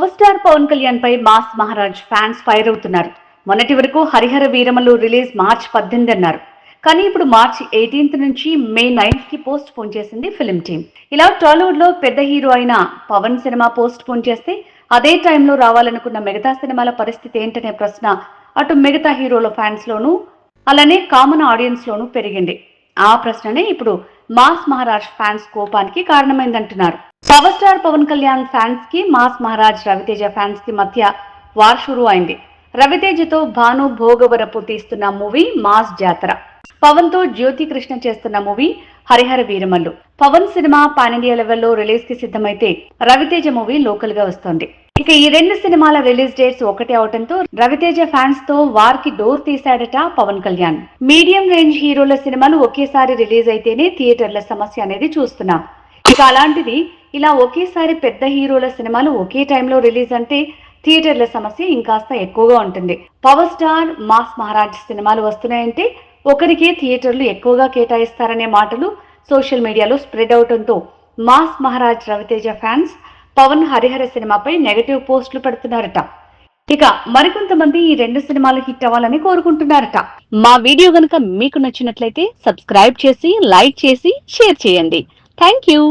Power star Pawan Kalyan పై mass Maharaj fans fire అవుతున్నారు. మొన్నటి వరకు హరిహర వీరమలు రిలీజ్ మార్చ్ పద్దెనిమిది అన్నారు. కానీ ఇప్పుడు మార్చ్ ఎయిటీన్త్ నుంచి మే నైన్త్కి పోస్ట్ పోన్ చేసింది ఫిలిం టీమ్ ఇలా టాలీవుడ్లో పెద్ద హీరో అయిన పవన్ సినిమా పోస్ట్ పోన్ చేస్తే అదే టైంలో రావాలనుకున్న మిగతా సినిమాల పరిస్థితి ఏంటనే ప్రశ్న అటు మిగతా హీరోల ఫ్యాన్స్ లోనూ అలానే కామన్ ఆడియన్స్ లోనూ పెరిగింది. ఆ ప్రశ్ననే ఇప్పుడు మాస్ మహారాజ్ ఫ్యాన్స్ కోపానికి కారణమైందంటున్నారు. పవర్ స్టార్ పవన్ కళ్యాణ్ ఫ్యాన్స్కి మాస్ మహారాజ్ రవితేజ ఫ్యాన్స్కి మధ్య వార్ షురు అయింది. రవితేజతో భాను భోగవరపు తీస్తున్న మూవీ మాస్ జాతర. పవన్తో జ్యోతి కృష్ణ చేస్తున్న మూవీ హరిహర వీరమల్లు. పవన్ సినిమా పాన్ ఇండియా లెవెల్లో రిలీజ్కి సిద్ధమైతే రవితేజ మూవీ లోకల్గా వస్తోంది. ఇక ఈ రెండు సినిమాల రిలీజ్ డేట్స్ ఒకటే అవడంతో రవితేజ ఫ్యాన్స్తో వార్కి డోర్ తీశాడట పవన్ కళ్యాణ్. మీడియం రేంజ్ హీరోల సినిమాలు ఒకేసారి రిలీజ్ అయితేనే థియేటర్ల సమస్య అనేది చూస్తున్నాం. ఇక అలాంటిది ఇలా ఒకేసారి పెద్ద హీరోల సినిమాలు ఒకే టైంలో రిలీజ్ అంటే థియేటర్ల సమస్య ఇంకాస్త ఎక్కువగా ఉంటుంది. పవర్ స్టార్ మాస్ మహారాజ్ సినిమాలు వస్తున్నాయంటే ఒకరికే థియేటర్లు ఎక్కువగా కేటాయిస్తారనే మాటలు సోషల్ మీడియాలో స్ప్రెడ్ అవడంతో మాస్ మహారాజ్ రవితేజ ఫ్యాన్స్ పవన్ హరిహర సినిమాపై నెగటివ్ పోస్టులు పెడుతున్నారట. ఇక మరికొంతమంది ఈ రెండు సినిమాలు హిట్ అవ్వాలని కోరుకుంటున్నారట. మా వీడియో గనుక మీకు నచ్చినట్లయితే సబ్స్క్రైబ్ చేసి లైక్ చేసి షేర్ చేయండి. Thank you.